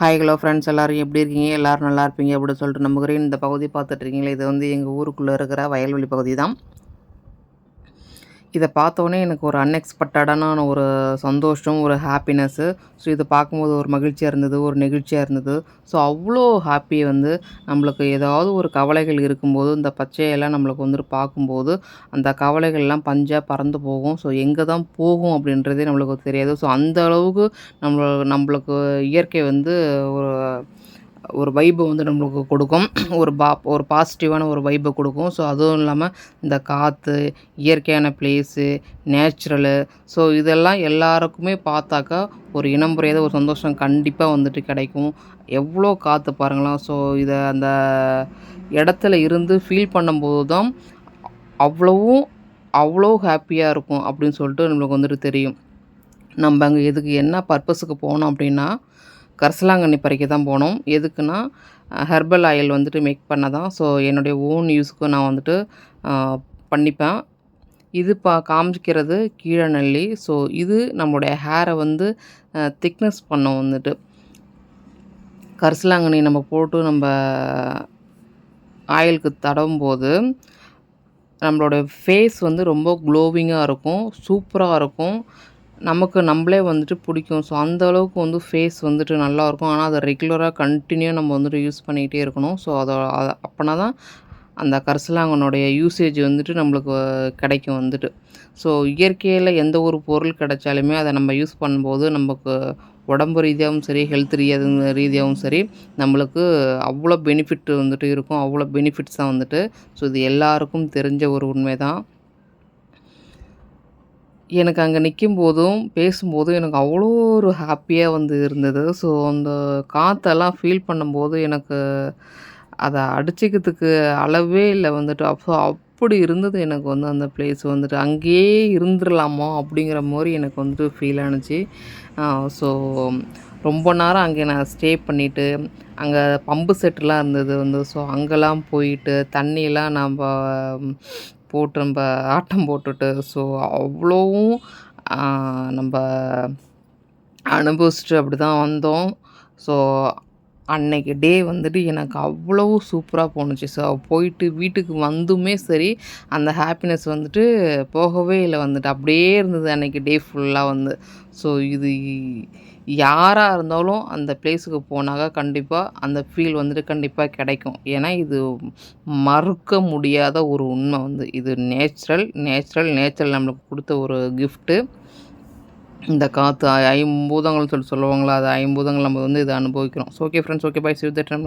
Hi hello friends எல்லோரும் எப்படி இருக்கீங்க? எல்லோரும் நல்லா இருப்பீங்க அப்படின்னு சொல்லிட்டு நம்புகிறேன். இந்த பகுதி பார்த்துட்ருக்கீங்களே இது வந்து எங்கள் ஊருக்குள்ளே இருக்கிற வயல்வெளி பகுதி தான் இதை பார்த்தோன்னே எனக்கு ஒரு அன்எக்ஸ்பெக்டடான ஒரு சந்தோஷம் ஒரு ஹாப்பினஸ்ஸு ஸோ இதை பார்க்கும்போது ஒரு மகிழ்ச்சியாக இருந்தது ஒரு நெகிழ்ச்சியாக இருந்தது. ஸோ அவ்வளோ ஹாப்பி வந்து நம்மளுக்கு ஏதாவது ஒரு கவலைகள் இருக்கும்போது இந்த பச்சையெல்லாம் நம்மளுக்கு வந்துட்டு பார்க்கும்போது அந்த கவலைகள்லாம் பஞ்சாக பறந்து போகும். ஸோ எங்கே தான் போகும் அப்படின்றதே நம்மளுக்கு தெரியாது. ஸோ அந்த அளவுக்கு நம்மள நம்மளுக்கு இயற்கை வந்து ஒரு ஒரு வைபை வந்து நம்மளுக்கு கொடுக்கும். ஒரு பா ஒரு பாசிட்டிவான ஒரு வைப்பை கொடுக்கும். ஸோ அதுவும் இல்லாமல் இந்த காற்று இயற்கையான பிளேஸு நேச்சுரலு ஸோ இதெல்லாம் எல்லாருக்குமே பார்த்தாக்கா ஒரு இனம் புரியாத ஒரு சந்தோஷம் கண்டிப்பாக வந்துட்டு கிடைக்கும். எவ்வளோ காற்று பாருங்களேன். ஸோ இதை அந்த இடத்துல இருந்து ஃபீல் பண்ணும்போது தான் அவ்வளவும் அவ்வளோ ஹாப்பியாக இருக்கும் அப்படின்னு சொல்லிட்டு நம்மளுக்கு வந்துட்டு தெரியும். நம்ம அங்கே எதுக்கு என்ன பர்பஸுக்கு போனோம் அப்படின்னா கரிசலாங்கண்ணி பறிக்க தான் போனோம். எதுக்குன்னா ஹெர்பல் ஆயில் வந்துட்டு மேக் பண்ண தான் ஸோ என்னுடைய ஓன் யூஸ்க்கு நான் வந்துட்டு பண்ணிப்பேன். இது பா காமிக்கிறது கீழநெல்லி ஸோ இது நம்மளுடைய ஹேரை வந்து திக்னஸ் பண்ணோம் வந்துட்டு. கரிசலாங்கண்ணி நம்ம போட்டு நம்ம ஆயிலுக்கு தடவும் போது நம்மளோட ஃபேஸ் வந்து ரொம்ப க்ளோவிங்காக இருக்கும். சூப்பராக இருக்கும். நமக்கு நம்மளே வந்துட்டு பிடிக்கும். ஸோ அந்த அளவுக்கு வந்து ஃபேஸ் வந்துட்டு நல்லாயிருக்கும் ஆனால் அதை ரெகுலராக கண்டினியூ நம்ம வந்துட்டு யூஸ் பண்ணிக்கிட்டே இருக்கணும். ஸோ அதை அப்போனா தான் அந்த கரிசலாங்கனுடைய யூசேஜ் வந்துட்டு நம்மளுக்கு கிடைக்கும் வந்துட்டு. ஸோ இயற்கையில் எந்த ஒரு பொருள் கிடைச்சாலுமே அதை நம்ம யூஸ் பண்ணும்போது நமக்கு உடம்பு ரீதியாகவும் சரி ஹெல்த் ரீதியாக ரீதியாகவும் சரி நம்மளுக்கு அவ்வளோ பெனிஃபிட் வந்துட்டு இருக்கும். அவ்வளோ பெனிஃபிட்ஸ் தான் வந்துட்டு. ஸோ இது எல்லாருக்கும் தெரிஞ்ச ஒரு உண்மை தான் எனக்கு அங்கே நிற்கும் போதும் பேசும்போதும் எனக்கு அவ்வளோ ஒரு ஹாப்பியாக வந்து இருந்தது. ஸோ அந்த காற்றெல்லாம் ஃபீல் பண்ணும்போது எனக்கு அதை அடிச்சிக்கிறதுக்கு அளவே இல்லை வந்துட்டு. அப்போ அப்படி இருந்தது எனக்கு வந்து அந்த பிளேஸ் வந்துட்டு. அங்கேயே இருந்துடலாமோ அப்படிங்கிற மாதிரி எனக்கு வந்துட்டு ஃபீல் ஆணுச்சு ஸோ ரொம்ப நேரம் அங்கே நான் ஸ்டே பண்ணிவிட்டு அங்கே பம்பு செட்டுலாம் இருந்தது வந்து. ஸோ அங்கெல்லாம் போயிட்டு தண்ணியெல்லாம் நம்ம போட்டு நம்ம ஆட்டம் போட்டுட்டு ஸோ அவ்வளோவும் நம்ம அனுபவிச்சுட்டு அப்படி தான் வந்தோம். ஸோ அன்னைக்கு டே வந்துட்டு எனக்கு அவ்வளோ சூப்பராக போணுச்சு. ஸோ போயிட்டு வீட்டுக்கு வந்துமே சரி அந்த ஹாப்பினஸ் வந்துட்டு போகவே இல்லை வந்துட்டு. அப்படியே இருந்தது அன்னைக்கு டே ஃபுல்லாக வந்து. ஸோ இது யாராக இருந்தாலும் அந்த பிளேஸுக்கு போனாக்கா கண்டிப்பாக அந்த ஃபீல் வந்துட்டு கண்டிப்பாக கிடைக்கும். ஏன்னா இது மறுக்க முடியாத ஒரு உண்மை வந்து. இது நேச்சுரல் நேச்சுரல் நேச்சுரல் நம்மளுக்கு கொடுத்த ஒரு கிஃப்ட்டு இந்த காற்று ஐம்பூதங்கள்னு சொல்லி சொல்லுவாங்களா? அது ஐம்பூதங்கள் நம்ம வந்து இதை அனுபவிக்கிறோம். So okay friends okay bye Shiv Shiva